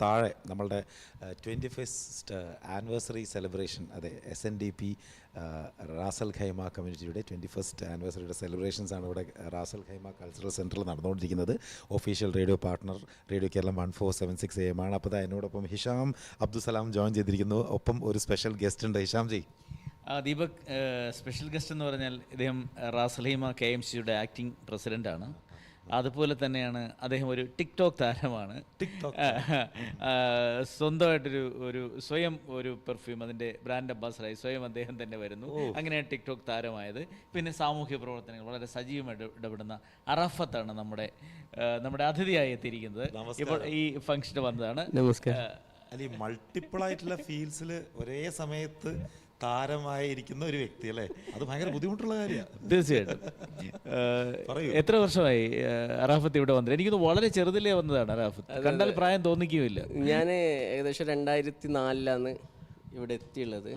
താഴെ നമ്മളുടെ twenty first anniversary celebration അതെ S N D P Ras Al Khaimah കമ്മ്യൂണിറ്റിയുടെ ട്വന്റി ഫസ്റ്റ് ആനിവേഴ്സറിയുടെ സെലിബ്രേഷൻസ് ആണ് ഇവിടെ റാസൽ ഖൈമ കൾച്ചറൽ സെന്ററിൽ നടന്നുകൊണ്ടിരിക്കുന്നത്. Official radio partner radio Keralam one four seven six A M ആണ്. അപ്പോൾ എന്നോടൊപ്പം ഹിഷാം അബ്ദുസലാം ജോയിൻ ചെയ്തിരിക്കുന്നു. ഒപ്പം ഒരു സ്പെഷ്യൽ ഗസ്റ്റ് ഉണ്ട്. ഹിഷാം ജി. ദീപക് സ്പെഷ്യൽ ഗസ്റ്റ് എന്ന് പറഞ്ഞാൽ ഇദ്ദേഹം റാസലീമ കെ എം സിയുടെ ആക്ടിംഗ് പ്രസിഡന്റാണ് അതുപോലെ തന്നെയാണ് അദ്ദേഹം ഒരു ടിക്ടോക്ക് താരമാണ്. സ്വന്തമായിട്ടൊരു ഒരു സ്വയം ഒരു പെർഫ്യൂം അതിന്റെ ബ്രാൻഡ് അംബാസഡറായി സ്വയം അദ്ദേഹം തന്നെ വരുന്നു. അങ്ങനെയാണ് ടിക്ടോക്ക് താരമായത്. പിന്നെ സാമൂഹ്യ പ്രവർത്തനങ്ങൾ വളരെ സജീവമായിട്ട് ഇടപെടുന്ന അറഫത്താണ് നമ്മുടെ നമ്മുടെ അതിഥിയായി എത്തിയിരിക്കുന്നത്. ഇപ്പോൾ ഈ ഫംഗ്ഷന് വന്നതാണ്. നമസ്കാരം. അല്ല ഈ മൾട്ടിപ്പിൾ ആയിട്ടുള്ള ഫീൽഡ്സിൽ ഒരേ സമയത്ത് താരമായിരിക്കുന്ന ഒരു വ്യക്തി അല്ലേ? അത് ഭയങ്കര ബുദ്ധിമുട്ടുള്ള കാര്യമാണ്. തീർച്ചയായിട്ടും. എത്ര വർഷമായി അറാഫത്ത് ഇവിടെ വന്നത് എനിക്കൊന്ന് വളരെ ചെറുതിലേ വന്നതാണ് അറാഫത്ത്. കണ്ടാൽ പ്രായം തോന്നിക്കുകയില്ല ഞാൻ ഏകദേശം രണ്ടായിരത്തി നാലിലാണ് ഇവിടെ എത്തിയുള്ളത്.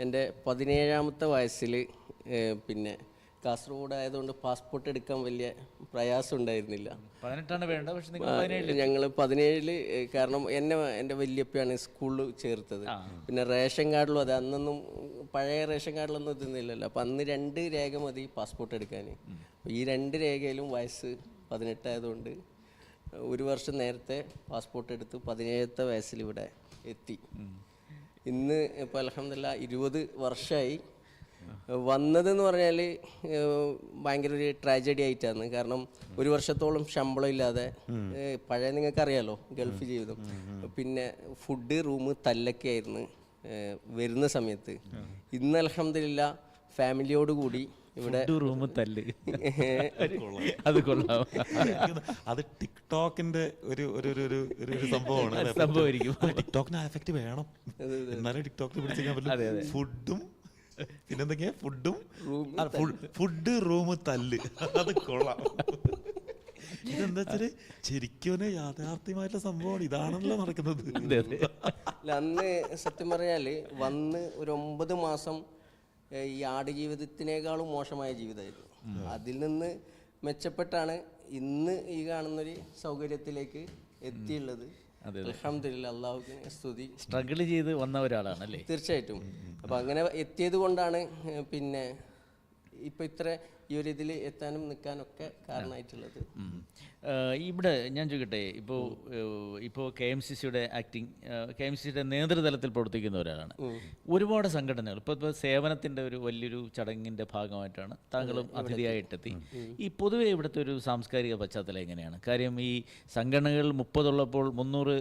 എന്റെ പതിനേഴാമത്തെ വയസ്സിൽ പിന്നെ കാസർഗോഡ് ആയതുകൊണ്ട് പാസ്പോർട്ട് എടുക്കാൻ വലിയ പ്രയാസം ഉണ്ടായിരുന്നില്ല പതിനെട്ടാണ് വേണ്ടത് പക്ഷേ ഞങ്ങൾ പതിനേഴിൽ കാരണം എന്നെ എന്റെ വല്യപ്പയാണ് സ്കൂളിൽ ചേർത്തത്. പിന്നെ റേഷൻ കാർഡിലും അതെ അന്നൊന്നും പഴയ റേഷൻ കാർഡിലൊന്നും എത്തുന്നില്ലല്ലോ അപ്പം അന്ന് രണ്ട് രേഖ മതി പാസ്പോർട്ട് എടുക്കാൻ ഈ രണ്ട് രേഖയിലും വയസ്സ് പതിനെട്ടായതുകൊണ്ട് ഒരു വർഷം നേരത്തെ പാസ്പോർട്ട് എടുത്ത് പതിനേഴത്തെ വയസ്സിൽ ഇവിടെ എത്തി ഇന്ന് ഇപ്പോൾ അലഹമില്ല ഇരുപത് വർഷമായി വന്നതെന്ന് പറഞ്ഞാൽ ഭയങ്കര ഒരു ട്രാജഡി ആയിട്ടാണ്. കാരണം ഒരു വർഷത്തോളം ശമ്പളം ഇല്ലാതെ പഴയ നിങ്ങൾക്ക് അറിയാലോ ഗൾഫ് ജീവിതം. പിന്നെ ഫുഡ് റൂം തല്ലൊക്കെ ആയിരുന്നു വരുന്ന സമയത്ത്. ഇന്ന് അലഹമില്ല ഫാമിലിയോട് കൂടി ഇവിടെ റൂം തല്ല്. അത് കൊള്ളാം. അത് ടിക്ടോക്കിന്റെ ഒരു ഒരു ഒരു ഒരു ഒരു ഒരു സംഭവമാണ്? സംഭവമായിരിക്കും. ടിക്ടോക്കിന് എഫക്റ്റ് വേണം. എന്നാലും ടിക്ടോക്കിൽ പിടിച്ചേക്കാൻ ഫുഡും പിന്നെന്തൊക്കെയാ? ഫുഡും ഫുഡ് റൂം തല്ല്. അത് കൊള്ളാം. ഇതെന്താ വെച്ചാൽ ശരിക്കും യാഥാർത്ഥ്യമായിട്ടുള്ള സംഭവമാണ്. ഇതാണല്ലോ നടക്കുന്നത്. അല്ല, അന്ന് സത്യം പറഞ്ഞാൽ വന്ന് ഒരു ഒമ്പത് മാസം ഈ ആട് ജീവിതത്തിനേക്കാളും മോശമായ ജീവിതമായിരുന്നു. അതിൽ നിന്ന് മെച്ചപ്പെട്ടാണ് ഇന്ന് ഈ കാണുന്നൊരു സൗകര്യത്തിലേക്ക് എത്തിയുള്ളത്. അലഹമില്ല അള്ളാഹുവിന് സ്തുതി. സ്ട്രഗിൾ ചെയ്ത് വന്ന ഒരാളാണ് അല്ലേ തീർച്ചയായിട്ടും അപ്പോൾ അങ്ങനെ എത്തിയത് കൊണ്ടാണ് പിന്നെ ഇപ്പൊ ഇത്ര ഈ ഒരു ഇതിൽ എത്താനും നിൽക്കാനൊക്കെ കാരണമായിട്ടുള്ളത്. ഇവിടെ ഞാൻ ചോദിക്കട്ടെ ഇപ്പോൾ ഇപ്പോൾ കെ എം സി സിയുടെ ആക്ടിങ് കെ എം സി സിയുടെ നേതൃതലത്തിൽ പ്രവർത്തിക്കുന്ന ഒരാളാണ്. ഒരുപാട് സംഘടനകൾ ഇപ്പോൾ ഇപ്പോൾ സേവനത്തിന്റെ ഒരു വലിയൊരു ചടങ്ങിന്റെ ഭാഗമായിട്ടാണ് താങ്കളും അതിഥിയായിട്ടെത്തി. ഈ പൊതുവേ ഇവിടുത്തെ ഒരു സാംസ്കാരിക പശ്ചാത്തലം എങ്ങനെയാണ്? കാര്യം ഈ സംഘടനകൾ മുപ്പതുള്ളപ്പോൾ മുന്നൂറ്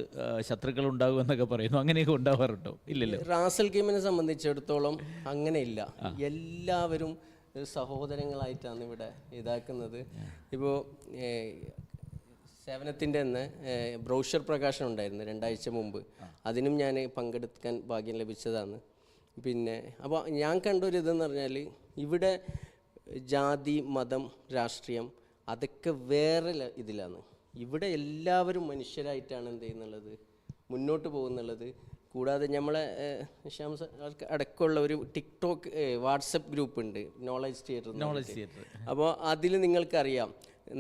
ശത്രുക്കൾ ഉണ്ടാകും എന്നൊക്കെ പറയുന്നു. അങ്ങനെയൊക്കെ ഉണ്ടാവാറുണ്ടോ? ഇല്ലല്ലോ. റാസൽ ഗെയിമിനെ സംബന്ധിച്ചിടത്തോളം അങ്ങനെയില്ല. എല്ലാവരും സഹോദരങ്ങളായിട്ടാണ് ഇവിടെ ഇതാക്കുന്നത് ഇപ്പോൾ സേവനത്തിന്റെ അന്ന് ബ്രൗഷർ പ്രകാശനം ഉണ്ടായിരുന്നു രണ്ടാഴ്ച മുമ്പ്. അതിനും ഞാൻ പങ്കെടുക്കാൻ ഭാഗ്യം ലഭിച്ചതാണ്. പിന്നെ അപ്പോൾ ഞാൻ കണ്ട ഒരു ഇതെന്ന് പറഞ്ഞാൽ ഇവിടെ ജാതി മതം രാഷ്ട്രീയം അതൊക്കെ വേറെ ഇതിലാണ്. ഇവിടെ എല്ലാവരും മനുഷ്യരായിട്ടാണ് എന്ത് ചെയ്യുന്നുള്ളത് മുന്നോട്ട് പോകുന്നുള്ളത് കൂടാതെ നമ്മളെ ആൾക്ക് അടക്കമുള്ള ഒരു ടിക്ടോക്ക് വാട്സപ്പ് ഗ്രൂപ്പ് ഉണ്ട് നോളജ് തിയേറ്റർ നോളജ് തിയേറ്റർ അപ്പോൾ അതിൽ നിങ്ങൾക്കറിയാം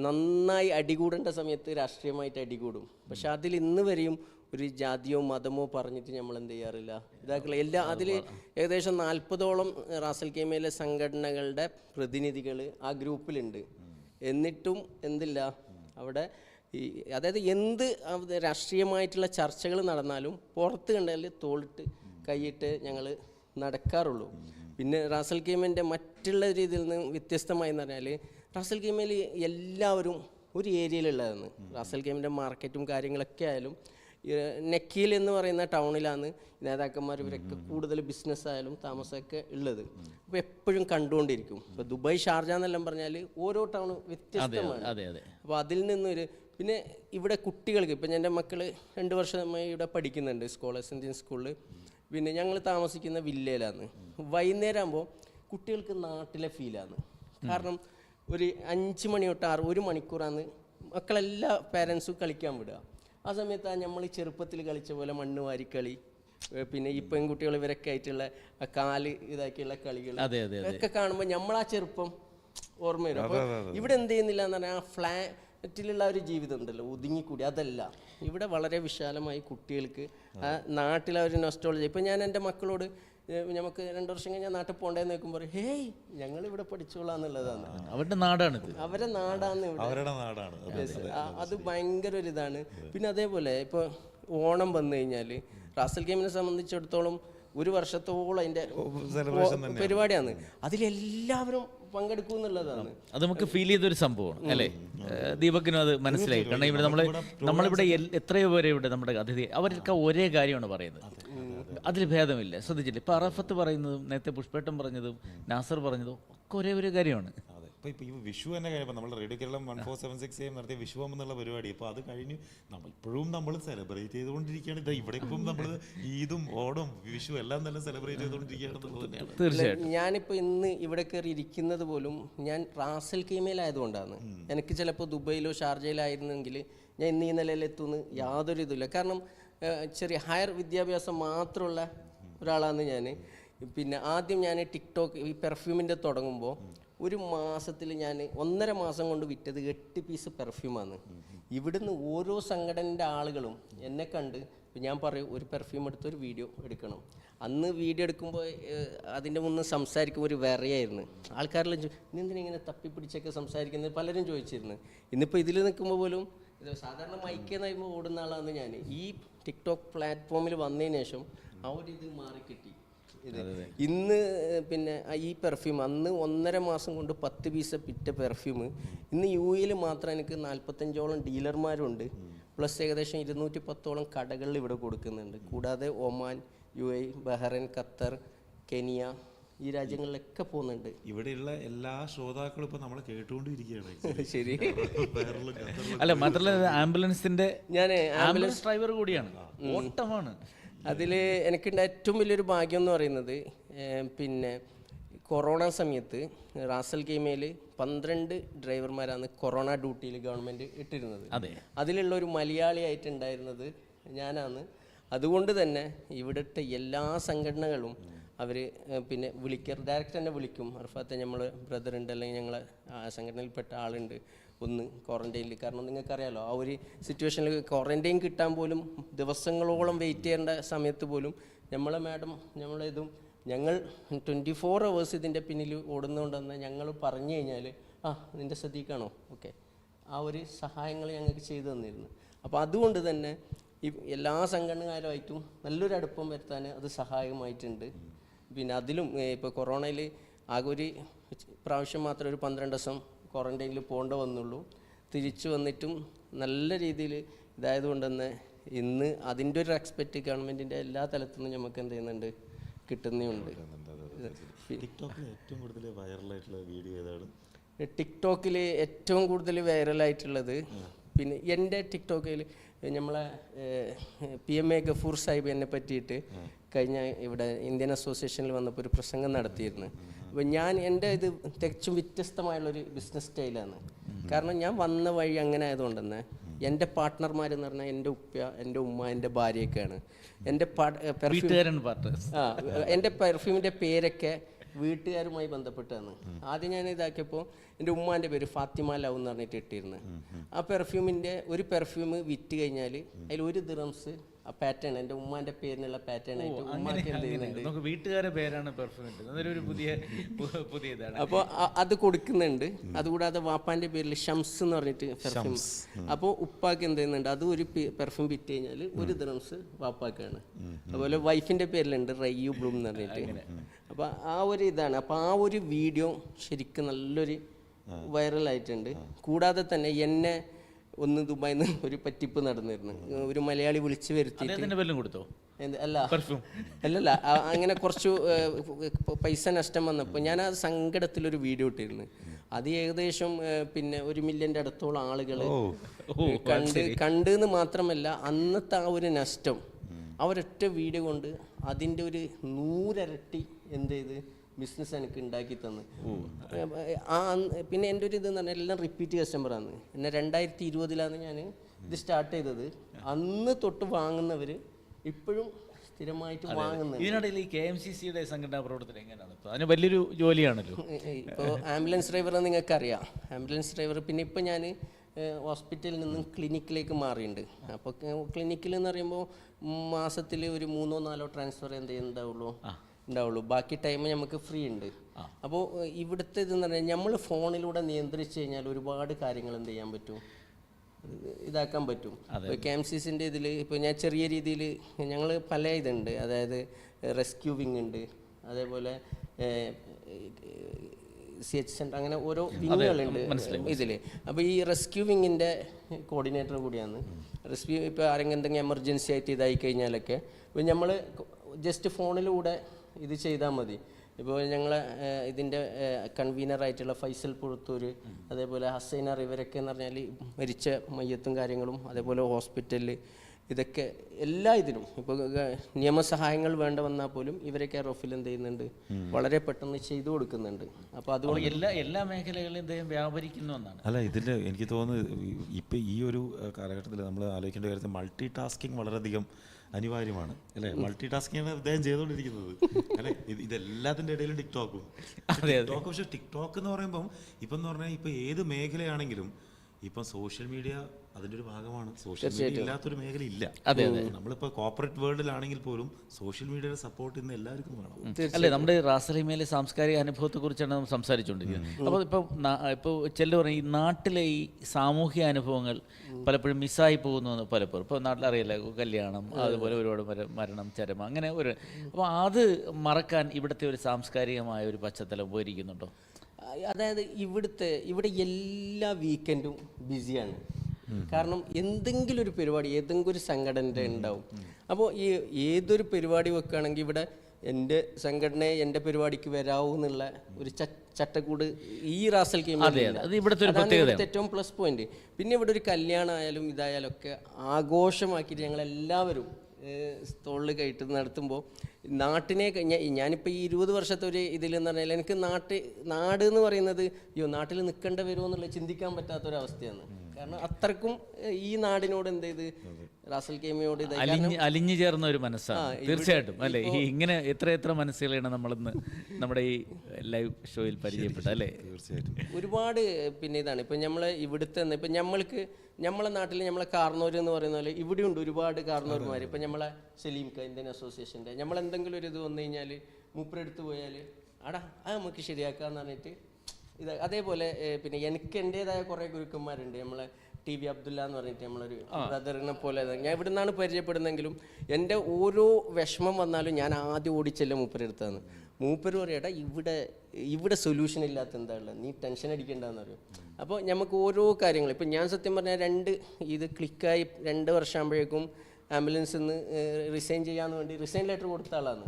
നന്നായി അടികൂടേണ്ട സമയത്ത് രാഷ്ട്രീയമായിട്ട് അടികൂടും. പക്ഷെ അതിൽ ഇന്ന് വരെയും ഒരു ജാതിയോ മതമോ പറഞ്ഞിട്ട് നമ്മൾ എന്ത് ചെയ്യാറില്ല? ഇതാക്കില്ല എല്ലാ അതിൽ ഏകദേശം നാൽപ്പതോളം റാസൽ കേമയിലെ സംഘടനകളുടെ പ്രതിനിധികൾ ആ ഗ്രൂപ്പിലുണ്ട്. എന്നിട്ടും എന്തില്ല? അവിടെ ഈ അതായത് എന്ത് രാഷ്ട്രീയമായിട്ടുള്ള ചർച്ചകൾ നടന്നാലും പുറത്ത് കണ്ടാൽ തോളിട്ട് കൈയിട്ട് ഞങ്ങൾ നടക്കാറുള്ളൂ. പിന്നെ റാസൽ ഗെയിമിന്റെ മറ്റുള്ള രീതിയിൽ നിന്ന് വ്യത്യസ്തമായി എന്ന് പറഞ്ഞാൽ റാസൽ ഗെയിമിൽ എല്ലാവരും ഒരു ഏരിയയിലുള്ളതാണ്. റാസൽ ഗെയിമിന്റെ മാർക്കറ്റും കാര്യങ്ങളൊക്കെ ആയാലും നെക്കീൽ എന്ന് പറയുന്ന ടൗണിലാണ് നേതാക്കന്മാർ ഇവരൊക്കെ കൂടുതൽ ബിസിനസ്സായാലും താമസമൊക്കെ ഉള്ളത്. അപ്പോൾ എപ്പോഴും കണ്ടുകൊണ്ടിരിക്കും. ഇപ്പോൾ ദുബായ് ഷാർജ എന്നെല്ലാം പറഞ്ഞാൽ ഓരോ ടൗണും വ്യത്യസ്തമാണ്. അപ്പോൾ അതിൽ നിന്നൊരു പിന്നെ ഇവിടെ കുട്ടികൾക്ക് ഇപ്പം എന്റെ മക്കൾ രണ്ട് വർഷമായി ഇവിടെ പഠിക്കുന്നുണ്ട് സ്കോളേഴ്സ് ഇന്ത്യൻ സ്കൂളിൽ പിന്നെ ഞങ്ങൾ താമസിക്കുന്ന വില്ലയിലാണ്. വൈകുന്നേരം ആകുമ്പോൾ കുട്ടികൾക്ക് നാട്ടിലെ ഫീലാണ് കാരണം ഒരു അഞ്ച് മണി തൊട്ട് ആറ് ഒരു മണിക്കൂറാണ് മക്കളെല്ലാ പേരൻസും കളിക്കാൻ വിടുക. ആ സമയത്ത് നമ്മൾ ചെറുപ്പത്തിൽ കളിച്ച പോലെ മണ്ണ് വാരിക്കളി കളി പിന്നെ ഈ പെൺകുട്ടികൾ ഇവരൊക്കെ ആയിട്ടുള്ള കാൽ ഇതാക്കിയുള്ള കളികൾ അതെ അതെ ഒക്കെ കാണുമ്പോൾ നമ്മൾ ആ ചെറുപ്പം ഓർമ്മ വരും. അപ്പോൾ ഇവിടെ എന്ത് ചെയ്യുന്നില്ല എന്ന് പറഞ്ഞാൽ ആ ഫ്ലാറ്റിലുള്ള ഒരു ജീവിതം ഉണ്ടല്ലോ ഒതുങ്ങിക്കൂടി അതല്ല. ഇവിടെ വളരെ വിശാലമായി കുട്ടികൾക്ക് ആ നാട്ടിലെ ഒരു നൊസ്റ്റോളജി ഇപ്പം ഞാൻ എന്റെ മക്കളോട് നമുക്ക് രണ്ട് വർഷം കഴിഞ്ഞാൽ നാട്ടിൽ പോകണ്ടേന്ന് നോക്കുമ്പോൾ ഹേയ് ഞങ്ങൾ ഇവിടെ പഠിച്ചോളാം എന്നുള്ളതാണ്. അവരുടെ നാടാണ് അവരെ നാടാന്ന് ഇവിടെ. അവരുടെ നാടാണ്. അത് ഭയങ്കര ഒരു ഇതാണ്. പിന്നെ അതേപോലെ ഇപ്പോൾ ഓണം വന്നു കഴിഞ്ഞാൽ റാസൽ ഗെയിമിനെ സംബന്ധിച്ചിടത്തോളം ഒരു വർഷത്തോളം അതിന്റെ പരിപാടിയാണ്. അതിലെല്ലാവരും പങ്കെടുക്കും എന്നുള്ളതാണ്. അത് നമുക്ക് ഫീൽ ചെയ്തൊരു സംഭവമാണ് അല്ലേ? ദീപകിനും ദീപക്കിനും അത് മനസ്സിലായി. കാരണം ഇവിടെ നമ്മൾ നമ്മളിവിടെ എത്രയോ പേരെ ഇവിടെ നമ്മുടെ അതിഥി അവരൊക്കെ ഒരേ കാര്യമാണ് പറയുന്നത്. അതിൽ ഭേദമില്ല. ശ്രദ്ധിച്ചില്ല? ഇപ്പൊ അറഫത്ത് പറയുന്നതും നേരത്തെ പുഷ്പേട്ടം പറഞ്ഞതും നാസർ പറഞ്ഞതും ഒക്കെ ഒരേ ഒരു കാര്യമാണ്. അതെ ഇപ്പൊ ഇപ്പൊ ഈ വിഷു തന്നെ കഴിയുമ്പോൾ നമ്മൾ radio Keralam one four seven six M നടത്തിയ വിഷുവം എന്നുള്ള പരിപാടി. അപ്പോൾ അത് കഴിഞ്ഞ് നമ്മൾ ഇപ്പോഴും നമ്മൾ സെലിബ്രേറ്റ് ചെയ്തുകൊണ്ടിരിക്കുകയാണ്. ഇതാ ഇവിടെ ഇപ്പം നമ്മൾ ഈദും ഓടും വിഷു എല്ലാം തന്നെ സെലിബ്രേറ്റ് ചെയ്തുകൊണ്ടിരിക്കുകയാണെന്നുള്ളത് തന്നെയാണ്. തീർച്ചയായിട്ടും. ഞാനിപ്പോൾ ഇന്ന് ഇവിടെ കയറി ഇരിക്കുന്നത് പോലും ഞാൻ റാസൽ കീമയിലായതുകൊണ്ടാണ് എനിക്ക് ചിലപ്പോൾ ദുബൈയിലോ ഷാർജയിലായിരുന്നെങ്കിൽ ഞാൻ ഇന്ന് ഈ നിലയിൽ എത്തുമെന്ന് യാതൊരു ഇതുമില്ല. കാരണം ചെറിയ ഹയർ വിദ്യാഭ്യാസം മാത്രമുള്ള ഒരാളാണ് ഞാൻ പിന്നെ ആദ്യം ഞാൻ ടിക്ടോക്ക് ഈ പെർഫ്യൂമിന്റെ തുടങ്ങുമ്പോൾ ഒരു മാസത്തിൽ ഞാൻ ഒന്നര മാസം കൊണ്ട് വിറ്റത് എട്ട് പീസ് പെർഫ്യൂമാണ് ഇവിടുന്ന് ഓരോ സംഘടനന്റെ ആളുകളും എന്നെ കണ്ട് ഞാൻ പറയും ഒരു പെർഫ്യൂം എടുത്ത് ഒരു വീഡിയോ എടുക്കണം. അന്ന് വീഡിയോ എടുക്കുമ്പോൾ അതിന്റെ മുന്ന് സംസാരിക്കുമ്പോൾ ഒരു വേറെയായിരുന്നു. ആൾക്കാരെല്ലാം ചോദിച്ചു നീ എന്തിനാ ഇങ്ങനെ തപ്പിപ്പിടിച്ചൊക്കെ സംസാരിക്കുന്നത് പലരും ചോദിച്ചിരുന്നു. ഇന്നിപ്പോൾ ഇതിൽ നിൽക്കുമ്പോൾ പോലും ഇത് സാധാരണ മൈക്കേ നയുമ്പോൾ ഓടുന്ന ആളാണ് ഞാൻ ഈ ടിക്ടോക്ക് പ്ലാറ്റ്ഫോമിൽ വന്നതിന് ശേഷം ആ ഒരു ഇത് മാറിക്കിട്ടി. ഇത്. ഇന്ന് പിന്നെ ഈ പെർഫ്യൂം അന്ന് ഒന്നര മാസം കൊണ്ട് പത്ത് പീസ് പിറ്റ പെർഫ്യൂം ഇന്ന് യു എയിൽ മാത്രം എനിക്ക് നാൽപ്പത്തഞ്ചോളം ഡീലർമാരുണ്ട്. പ്ലസ് ഏകദേശം ഇരുന്നൂറ്റി പത്തോളം കടകളിൽ ഇവിടെ കൊടുക്കുന്നുണ്ട്. കൂടാതെ Oman U A Bahrain Qatar Kenya ഈ രാജ്യങ്ങളിലൊക്കെ പോകുന്നുണ്ട്. ഇവിടെയുള്ള എല്ലാ ശ്രോതാക്കളും ഇപ്പൊ നമ്മൾ കേട്ടുകൊണ്ടിരിക്കുകയാണ്. ശരി. അല്ല മാത്രമല്ല ആംബുലൻസിന്റെ ഞാൻ ആംബുലൻസ് ഡ്രൈവർ കൂടിയാണ്. ഓട്ടമാണ്. അതിൽ എനിക്കുണ്ടായ ഏറ്റവും വലിയൊരു ഭാഗ്യം എന്ന് പറയുന്നത് പിന്നെ കൊറോണ സമയത്ത് റാസൽ ഗെയിമയിൽ പന്ത്രണ്ട് ഡ്രൈവർമാരാണ് കൊറോണ ഡ്യൂട്ടിയിൽ ഗവൺമെന്റ് ഇട്ടിരുന്നത്. അതെ. അതിലുള്ള ഒരു മലയാളിയായിട്ടുണ്ടായിരുന്നത് ഞാനാണ്. അതുകൊണ്ട് തന്നെ ഇവിടുത്തെ എല്ലാ സംഘടനകളും അവർ പിന്നെ വിളിക്കർ ഡയറക്റ്റ് തന്നെ വിളിക്കും. അർഫാത്തെ നമ്മൾ ബ്രദർ ഉണ്ട് അല്ലെങ്കിൽ ഞങ്ങളെ സംഘടനയിൽപ്പെട്ട ആളുണ്ട്. ഒന്ന് ക്വാറന്റൈനിൽ കാരണം നിങ്ങൾക്കറിയാലോ ആ ഒരു സിറ്റുവേഷനിൽ ക്വാറന്റൈൻ കിട്ടാൻ പോലും ദിവസങ്ങളോളം വെയിറ്റ് ചെയ്യേണ്ട സമയത്ത് പോലും നമ്മളെ മാഡം നമ്മളെ ഇതും ഞങ്ങൾ ട്വന്റി ഫോർ അവേഴ്സ് ഇതിന്റെ പിന്നിൽ ഓടുന്നുണ്ടെന്ന് ഞങ്ങൾ പറഞ്ഞു കഴിഞ്ഞാൽ ആ നിന്റെ ശ്രദ്ധിക്കണോ? ഓക്കെ ആ ഒരു സഹായങ്ങൾ ഞങ്ങൾക്ക് ചെയ്തു തന്നിരുന്നു. അപ്പോൾ അതുകൊണ്ട് തന്നെ ഈ എല്ലാ സംഘടനകാരുമായിട്ടും നല്ലൊരു അടുപ്പം വരുത്താൻ അത് സഹായകമായിട്ടുണ്ട്. പിന്നെ അതിലും ഇപ്പോൾ കൊറോണയിൽ ആകെ ഒരു പ്രാവശ്യം മാത്രം ഒരു പന്ത്രണ്ട് ദിവസം ക്വാറന്റൈനിൽ പോകേണ്ട വന്നുള്ളൂ. തിരിച്ചു വന്നിട്ടും നല്ല രീതിയിൽ ഇതായതുകൊണ്ട് തന്നെ ഇന്ന് അതിന്റെ ഒരു എക്സ്പെക്റ്റ് ഗവൺമെന്റിന്റെ എല്ലാ തലത്തു നിന്നും നമുക്ക് എന്ത് ചെയ്യുന്നുണ്ട്? കിട്ടുന്നുണ്ട്. ടിക്ടോക്കിൽ ഏറ്റവും കൂടുതൽ വൈറലായിട്ടുള്ള വീഡിയോ ഏതാണ്? ടിക്ടോക്കിൽ ഏറ്റവും കൂടുതൽ വൈറലായിട്ടുള്ളത് പിന്നെ എന്റെ ടിക്ടോക്കിൽ നമ്മളെ P M A Gafoor Sahib എന്നെ പറ്റിയിട്ട് കഴിഞ്ഞ ഇവിടെ ഇന്ത്യൻ അസോസിയേഷനിൽ വന്നപ്പോൾ ഒരു പ്രസംഗം നടത്തിയിരുന്നു. ഞാൻ എന്റെ ഇത് തികച്ചും വ്യത്യസ്തമായുള്ളൊരു ബിസിനസ് സ്റ്റൈലാണ് കാരണം ഞാൻ വന്ന വഴി അങ്ങനെ ആയതുകൊണ്ട് തന്നെ എന്റെ പാർട്ട്ണർമാരെന്ന് പറഞ്ഞാൽ എന്റെ ഉപ്പ എന്റെ ഉമ്മ എന്റെ ഭാര്യയൊക്കെയാണ്. എന്റെ ആ എന്റെ പെർഫ്യൂമിന്റെ പേരൊക്കെ വീട്ടുകാരുമായി ബന്ധപ്പെട്ടാണ് ആദ്യം ഞാൻ ഇതാക്കിയപ്പോൾ എന്റെ ഉമ്മാന്റെ പേര് ഫാത്തിമ ലവ് എന്ന് പറഞ്ഞിട്ട് ഇട്ടിരുന്നു. ആ പെർഫ്യൂമിന്റെ ഒരു പെർഫ്യൂം വിറ്റ് കഴിഞ്ഞാൽ അതിൽ ഒരു ദിറംസ് പാറ്റേൺ എന്റെ ഉമ്മാന്റെ പേരിനുള്ള പാറ്റേൺ ആയിട്ട് ഉമ്മാക്ക് എന്ത് ചെയ്യുന്നുണ്ട്? നമുക്ക് വീട്ടുകാരുടെ പേരാണ് പെർഫ്യൂം ഇട്ടത്. അതൊരു പുതിയ പുതിയതാണ്. അപ്പോൾ അത് കൊടുക്കുന്നുണ്ട്. അതുകൂടാതെ വാപ്പാന്റെ പേരിൽ ഷംസ് എന്ന് പറഞ്ഞിട്ട് പെർഫ്യൂം അപ്പോൾ ഉപ്പാക്ക് എന്ത് ചെയ്യുന്നുണ്ട്? അത് ഒരു പെർഫ്യൂം വിറ്റ് കഴിഞ്ഞാൽ ഒരു ദ്രംസ് വാപ്പാക്കാണ്. അതുപോലെ വൈഫിന്റെ പേരിലുണ്ട് റയ്യു ബ്ലൂം എന്ന് പറഞ്ഞിട്ട്. അപ്പോൾ ആ ഒരു ഇതാണ്. അപ്പോൾ ആ ഒരു വീഡിയോ ശരിക്കും നല്ലൊരു വൈറലായിട്ടുണ്ട്. കൂടാതെ തന്നെ എന്നെ ഒന്ന് ദുബായിൽ നിന്ന് ഒരു പറ്റിപ്പ് നടന്നിരുന്നു. ഒരു മലയാളി വിളിച്ചു വരുത്തി കൊടുത്തോ? അല്ല. പെർഫ്യൂം അല്ലല്ല അങ്ങനെ കുറച്ച് പൈസ നഷ്ടം വന്നപ്പോൾ ഞാൻ ആ സങ്കടത്തിലൊരു വീഡിയോ ഇട്ടിരുന്നു. അത് ഏകദേശം പിന്നെ ഒരു മില്യന്റെ അടുത്തോളം ആളുകൾ കണ്ട് കണ്ട് എന്ന് മാത്രമല്ല അന്നത്തെ ആ ഒരു നഷ്ടം. അവരൊറ്റ വീഡിയോ കൊണ്ട് അതിന്റെ ഒരു നൂരരട്ടി എന്ത് ചെയ്ത് ബിസിനസ് എനിക്ക് ഉണ്ടാക്കി തന്ന്. ആ പിന്നെ എന്റെ ഒരു ഇതെന്ന് പറഞ്ഞാൽ എല്ലാം റിപ്പീറ്റ് കസ്റ്റമറാണ് എന്നെ രണ്ടായിരത്തി ഇരുപതിലാണ് ഞാൻ ഇത് സ്റ്റാർട്ട് ചെയ്തത്. അന്ന് തൊട്ട് വാങ്ങുന്നവർ ഇപ്പോഴും സ്ഥിരമായിട്ട് വാങ്ങുന്നത് ഇതിനിടയിൽ ഈ കെ എം സി സിയുടെ സംഘടനാ പ്രവർത്തനം എങ്ങനെയാണ്? അതിന് വലിയൊരു ജോലിയാണല്ലോ. ഇപ്പോൾ ആംബുലൻസ് ഡ്രൈവറെ നിങ്ങൾക്കറിയാം. ആംബുലൻസ് ഡ്രൈവർ പിന്നെ ഇപ്പോൾ ഞാൻ ഹോസ്പിറ്റലിൽ നിന്നും ക്ലിനിക്കിലേക്ക് മാറിയിട്ടുണ്ട്. അപ്പോൾ ക്ലിനിക്കിൽ എന്ന് പറയുമ്പോൾ മാസത്തിൽ ഒരു മൂന്നോ നാലോ ട്രാൻസ്ഫർ എന്ത് ചെയ്യുന്നുണ്ടാവുള്ളൂ ഉണ്ടാവുള്ളൂ. ബാക്കി ടൈം നമുക്ക് ഫ്രീ ഉണ്ട്. അപ്പോൾ ഇവിടുത്തെ ഇതെന്ന് പറഞ്ഞാൽ നമ്മൾ ഫോണിലൂടെ നിയന്ത്രിച്ച് കഴിഞ്ഞാൽ ഒരുപാട് കാര്യങ്ങൾ എന്ത് ചെയ്യാൻ പറ്റും? ഇതാക്കാൻ പറ്റും. കെ എം സി സിന്റെ ഇതിൽ ഇപ്പോൾ ഞാൻ ചെറിയ രീതിയിൽ ഞങ്ങൾ പല ഇതുണ്ട്. അതായത് റെസ്ക്യൂ റെസ്ക്യൂവിങ് ഉണ്ട്. അതേപോലെ സി എച്ച് സെന്റർ അങ്ങനെ ഓരോ വിങ്ങുകളുണ്ട് ഇതിൽ അപ്പോൾ ഈ റെസ്ക്യൂ വിങ്ങിന്റെ കോർഡിനേറ്റർ കൂടിയാണ്. റെസ്ക്യൂ ഇപ്പോൾ ആരെങ്കിലും എന്തെങ്കിലും എമർജൻസി ആയിട്ട് ഇതായി കഴിഞ്ഞാലൊക്കെ ഇപ്പോൾ നമ്മൾ ജസ്റ്റ് ഫോണിലൂടെ ഇത് ചെയ്താൽ മതി. ഇപ്പോൾ ഞങ്ങൾ ഇതിന്റെ കൺവീനറായിട്ടുള്ള ഫൈസൽ പുഴത്തൂർ അതേപോലെ ഹസൈനർ ഇവരൊക്കെ എന്ന് പറഞ്ഞാൽ മരിച്ച മയ്യത്തും കാര്യങ്ങളും അതേപോലെ ഹോസ്പിറ്റലിൽ ഇതൊക്കെ എല്ലാ ഇതിനും. ഇപ്പോൾ നിയമസഹായങ്ങൾ വേണ്ട വന്നാൽ പോലും ഇവരെ കെയർ ഓഫിൽ എന്ത് ചെയ്യുന്നുണ്ട്? വളരെ പെട്ടെന്ന് ചെയ്തു കൊടുക്കുന്നുണ്ട്. അപ്പോൾ അതുകൊണ്ട് എല്ലാ എല്ലാ മേഖലകളിലും ഇദ്ദേഹം വ്യാപരിക്കുന്നു എന്നാണ് അല്ല ഇതിൽ എനിക്ക് തോന്നുന്നു ഇപ്പം ഈ ഒരു കാലഘട്ടത്തിൽ നമ്മൾ ആലോചിക്കേണ്ട കാര്യത്തിൽ മൾട്ടി ടാസ്കിങ് വളരെയധികം അനിവാര്യമാണ്. അല്ലേ? മൾട്ടി ടാസ്കിങ് ആണ് അദ്ദേഹം ചെയ്തുകൊണ്ടിരിക്കുന്നത്. അല്ലേ? ഇതെല്ലാത്തിന്റെ ഇതെല്ലാത്തിന്റെ ഇടയിലും ടിക്ടോക്കും. ടിക്ടോക്ക് പക്ഷേ ടിക്ടോക്ക് എന്ന് പറയുമ്പം ഇപ്പം എന്ന് പറഞ്ഞാൽ ഇപ്പം ഏത് മേഖലയാണെങ്കിലും ഇപ്പം സോഷ്യൽ മീഡിയ അതിന്റെ ഒരു ഭാഗമാണ്. സോഷ്യൽ മീഡിയ ഇല്ലാത്തൊരു മേഖല ഇല്ല അതെ, അതെ. നമ്മളിപ്പോൾ കോർപ്പറേറ്റ് വേൾഡിലാണെങ്കിൽ പോലും സോഷ്യൽ മീഡിയയുടെ സപ്പോർട്ട് ഇന്ന് എല്ലാവർക്കും വേണം. അല്ലേ നമ്മുടെ റാസലിമയിലെ സാംസ്കാരിക അനുഭവത്തെ കുറിച്ചാണ് നമ്മൾ സംസാരിച്ചുകൊണ്ടിരിക്കുന്നത്. അപ്പോൾ ഇപ്പോൾ ഇപ്പോൾ ചിലർ പറയും ഈ നാട്ടിലെ ഈ സാമൂഹ്യ അനുഭവങ്ങൾ പലപ്പോഴും മിസ്സായി പോകുന്നു എന്ന് പലപ്പോഴും. ഇപ്പോൾ നാട്ടിലറിയില്ല കല്യാണം അതുപോലെ ഒരുപാട് മരണം ചരമം അങ്ങനെ ഒരു അപ്പോൾ അത് മറക്കാൻ ഇവിടുത്തെ ഒരു സാംസ്കാരികമായ ഒരു പശ്ചാത്തലം ഉപകരിക്കുന്നുണ്ടോ? അതായത് ഇവിടുത്തെ ഇവിടെ എല്ലാ വീക്കെൻഡും ബിസിയാണ് കാരണം എന്തെങ്കിലും ഒരു പരിപാടി ഏതെങ്കിലും ഒരു സംഘടന ഉണ്ടാവും. അപ്പോൾ ഈ ഏതൊരു പരിപാടി വെക്കുകയാണെങ്കിൽ ഇവിടെ എന്റെ സംഘടനയെ എന്റെ പരിപാടിക്ക് വരാവൂ എന്നുള്ള ഒരു ചട്ടക്കൂട് ഈ റാസൽ ഇവിടുത്തെ. ഏറ്റവും പ്ലസ് പോയിന്റ് പിന്നെ ഇവിടെ ഒരു കല്യാണം ആയാലും ഇതായാലും ഒക്കെ ആഘോഷമാക്കിയിട്ട് ഞങ്ങൾ എല്ലാവരും തോളിൽ കയറ്റി നടത്തുമ്പോൾ നാട്ടിനെ ഞാനിപ്പോൾ ഈ ഇരുപത് വർഷത്തെ ഒരു ഇതിൽ എന്ന് പറഞ്ഞാൽ എനിക്ക് നാട്ട് നാട് എന്ന് പറയുന്നത് അയ്യോ നാട്ടിൽ നിൽക്കേണ്ട വരുമോ എന്നുള്ളത് ചിന്തിക്കാൻ പറ്റാത്തൊരവസ്ഥയാണ്. കാരണം അത്രക്കും ഈ നാടിനോട് എന്ത് ചെയ്ത്? റാസൽ കേമിയോട് അലിഞ്ഞു ചേർന്ന ഒരു മനസ്സാണ്. തീർച്ചയായിട്ടും. അല്ലെ? ഈ ഇങ്ങനെ എത്ര എത്ര മനസ്സുകളാണ് നമ്മളിന്ന് നമ്മുടെ ഈ ലൈവ് ഷോയിൽ പരിചയപ്പെട്ടത് അല്ലേ? തീർച്ചയായിട്ടും. ഒരുപാട് പിന്നെ ഇതാണ്. ഇപ്പൊ നമ്മളെ ഇവിടുത്തെ ഇപ്പൊ ഇപ്പം നമ്മൾക്ക് നമ്മളെ നാട്ടിൽ നമ്മളെ കാർന്നോർ എന്ന് പറയുന്ന പോലെ ഇവിടെയുണ്ട് ഒരുപാട് കാർന്നോർമാർ ഇപ്പൊ നമ്മളെ സലീം ക ഇന്ത്യൻ അസോസിയേഷന്റെ നമ്മൾ എന്തെങ്കിലും ഒരു ഇത് വന്നു കഴിഞ്ഞാൽ മൂപ്പരെടുത്ത് പോയാൽ അടാ അത് നമുക്ക് ശരിയാക്കാന്ന് പറഞ്ഞിട്ട് ഇത് അതേപോലെ പിന്നെ എനിക്ക് എന്റെതായ കുറേ ഗുരുക്കന്മാരുണ്ട്. നമ്മളെ ടി വി അബ്ദുല്ല എന്ന് പറഞ്ഞിട്ട് നമ്മളൊരു ബ്രദറിനെ പോലെ ഞാൻ ഇവിടെ നിന്നാണ് പരിചയപ്പെടുന്നെങ്കിലും എന്റെ ഓരോ വിഷമം വന്നാലും ഞാൻ ആദ്യം ഓടിച്ചല്ലേ മൂപ്പരെടുത്താണ് മൂപ്പര് പറയടാ ഇവിടെ ഇവിടെ സൊല്യൂഷൻ ഇല്ലാത്ത എന്താ ഉള്ളത്? നീ ടെൻഷൻ അടിക്കണ്ടെന്ന് പറയും. അപ്പോൾ നമുക്ക് ഓരോ കാര്യങ്ങൾ ഇപ്പം ഞാൻ സത്യം പറഞ്ഞാൽ രണ്ട് ഇത് ക്ലിക്കായി രണ്ട് വർഷമാകുമ്പോഴേക്കും ആംബുലൻസിൽ നിന്ന് റിസൈൻ ചെയ്യാന്ന് വേണ്ടി റിസൈൻ ലെറ്റർ കൊടുത്ത ആളാണ്.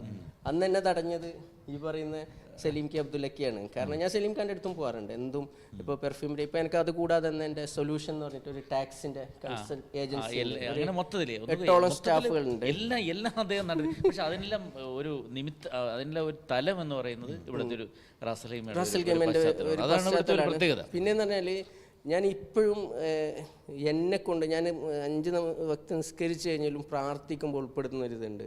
അന്ന് എന്നെ തടഞ്ഞത് ഈ പറയുന്ന സലീം കെ അബ്ദുല്ലക്കിയാണ്. കാരണം ഞാൻ സലീം ഖാന്റെ അടുത്തും പോകാറുണ്ട് എന്തും ഇപ്പോൾ പെർഫ്യൂമിന്റെ ഇപ്പോൾ എനിക്ക് അത് കൂടാതെ തന്നെ എന്റെ സൊല്യൂഷൻ എന്ന് പറഞ്ഞിട്ട് ഒരു ടാക്സിന്റെ കൺസൾട്ട് ഏജൻസി ഒന്ന് എട്ടോളം സ്റ്റാഫുകളുണ്ട്. എല്ലാം എല്ലാം അദ്ദേഹം നടത്തി. പക്ഷെ അതിനെല്ലാം ഒരു നിമിത്ത അതിനെല്ലാം ഒരു തലം എന്ന് പറയുന്നത് ഇവിടുത്തെ ഒരു റാസൽ ഗെയിമിന്റെ പശ്ചാത്തലമാണ്. ഒരു അതാണ് ഇവിടുത്തെ ഒരു പശ്ചാത്തലമാണ്. പ്രത്യേകത. പിന്നെന്ന് പറഞ്ഞാൽ ഞാൻ ഇപ്പോഴും എന്നെ കൊണ്ട് ഞാൻ അഞ്ച് വക്ത നിസ്കരിച്ചു കഴിഞ്ഞാലും പ്രാർത്ഥിക്കുമ്പോൾ ഉൾപ്പെടുത്തുന്ന ഒരു ഇതുണ്ട്.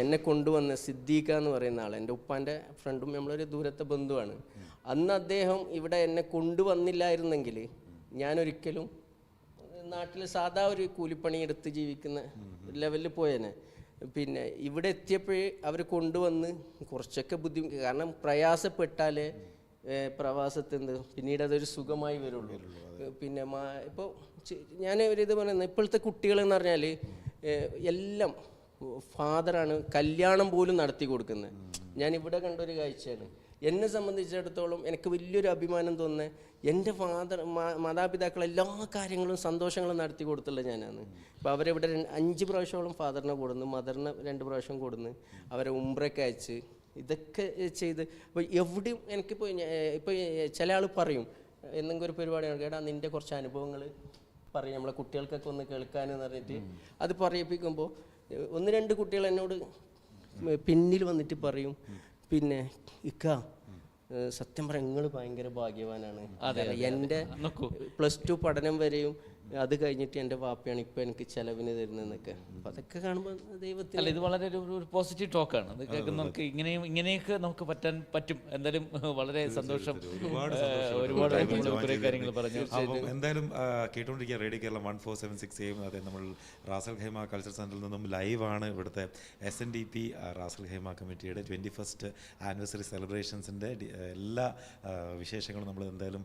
എന്നെ കൊണ്ടുവന്ന സിദ്ദീഖ എന്ന് പറയുന്ന ആൾ എന്റെ ഉപ്പാന്റെ ഫ്രണ്ടും നമ്മളൊരു ദൂരത്തെ ബന്ധുവാണ്. അന്ന് അദ്ദേഹം ഇവിടെ എന്നെ കൊണ്ടുവന്നില്ലായിരുന്നെങ്കിൽ ഞാനൊരിക്കലും നാട്ടിൽ സാധാ ഒരു കൂലിപ്പണി എടുത്ത് ജീവിക്കുന്ന ലെവലിൽ പോയേനെ. പിന്നെ ഇവിടെ എത്തിയപ്പോഴേ അവർ കൊണ്ടുവന്ന് കുറച്ചൊക്കെ ബുദ്ധിമുട്ട് കാരണം പ്രയാസപ്പെട്ടാലേ ഏഹ്, പ്രവാസത്തിൽ പിന്നീട് അതൊരു സുഖമായി വരുള്ളൂ. പിന്നെ മാ- ഇപ്പോൾ ഞാൻ ഒരു ഇത് പറയുന്നത് ഇപ്പോഴത്തെ കുട്ടികളെന്ന് പറഞ്ഞാൽ എല്ലാം ഫാദറാണ് കല്യാണം പോലും നടത്തി കൊടുക്കുന്നത്. ഞാൻ ഇവിടെ കണ്ടൊരു കാഴ്ചയാണ്. എന്നെ സംബന്ധിച്ചിടത്തോളം എനിക്ക് വലിയൊരു അഭിമാനം തോന്നുന്നത് എന്റെ ഫാദർ മാതാപിതാക്കൾ എല്ലാ കാര്യങ്ങളും സന്തോഷങ്ങളും നടത്തി കൊടുത്തുള്ള ഞാനാണ്. ഇപ്പോൾ അവരിവിടെ അഞ്ച് പ്രാവശ്യത്തോളം ഫാദറിനെ കൊടുന്ന് മദറിനെ രണ്ട് പ്രാവശ്യം കൊടുന്ന്. അവരെ ഉംബ്രയ്ക്ക് അയച്ച് ഇതൊക്കെ ചെയ്ത്. അപ്പോൾ എവിടെയും എനിക്കിപ്പോൾ ഇപ്പോൾ ചില ആൾ പറയും എന്തെങ്കിലും ഒരു പരിപാടിയാണ് കേട്ടാ നിന്റെ കുറച്ച് അനുഭവങ്ങൾ പറയും നമ്മളെ കുട്ടികൾക്കൊക്കെ ഒന്ന് കേൾക്കാനെന്ന് പറഞ്ഞിട്ട്. അത് പറയിപ്പിക്കുമ്പോൾ ഒന്ന് രണ്ട് കുട്ടികൾ എന്നോട് പിന്നിൽ വന്നിട്ട് പറയും. പിന്നെ ഇക്ക സത്യം പറയാം നിങ്ങൾ ഭയങ്കര ഭാഗ്യവാനാണ്. അതെ എന്റെ പ്ലസ് ടു പഠനം വരെയും അത് കഴിഞ്ഞിട്ട് എന്റെ വാപ്പയാണ് ഇപ്പം എനിക്ക് ചെലവിന് തരുന്നതെന്നൊക്കെ. അപ്പം അതൊക്കെ കാണുമ്പോൾ ദൈവത്തിൽ അല്ല ഇത് വളരെ ഒരു പോസിറ്റീവ് ടോക്കാണ് അത് കേൾക്കുന്നവർക്ക് ഇങ്ങനെയും ഇങ്ങനെയൊക്കെ നമുക്ക് പറ്റാൻ പറ്റും. എന്തായാലും വളരെ സന്തോഷം. ഒരുപാട് കുറേ കാര്യങ്ങൾ പറഞ്ഞു. എന്തായാലും കേട്ടുകൊണ്ടിരിക്കുക radio Keralam one four seven six എയും അതെ നമ്മൾ റാസൽ ഖൈമ കൾച്ചർ സെന്ററിൽ നിന്നും ലൈവാണ് ഇവിടുത്തെ S N D P Ras Al Khaimah കമ്മിറ്റിയുടെ ട്വന്റി ഫസ്റ്റ് ആനിവേഴ്സറി സെലിബ്രേഷൻസിന്റെ എല്ലാ വിശേഷങ്ങളും നമ്മൾ എന്തായാലും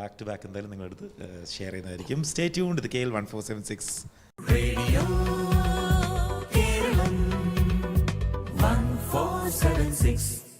ബാക്ക് ടു ബാക്ക് എന്തായാലും നിങ്ങളെടുത്ത് ഷെയർ ചെയ്യുന്നതായിരിക്കും. സ്റ്റേ ട്യൂൺഡ് ഇത് K L one four seven six six.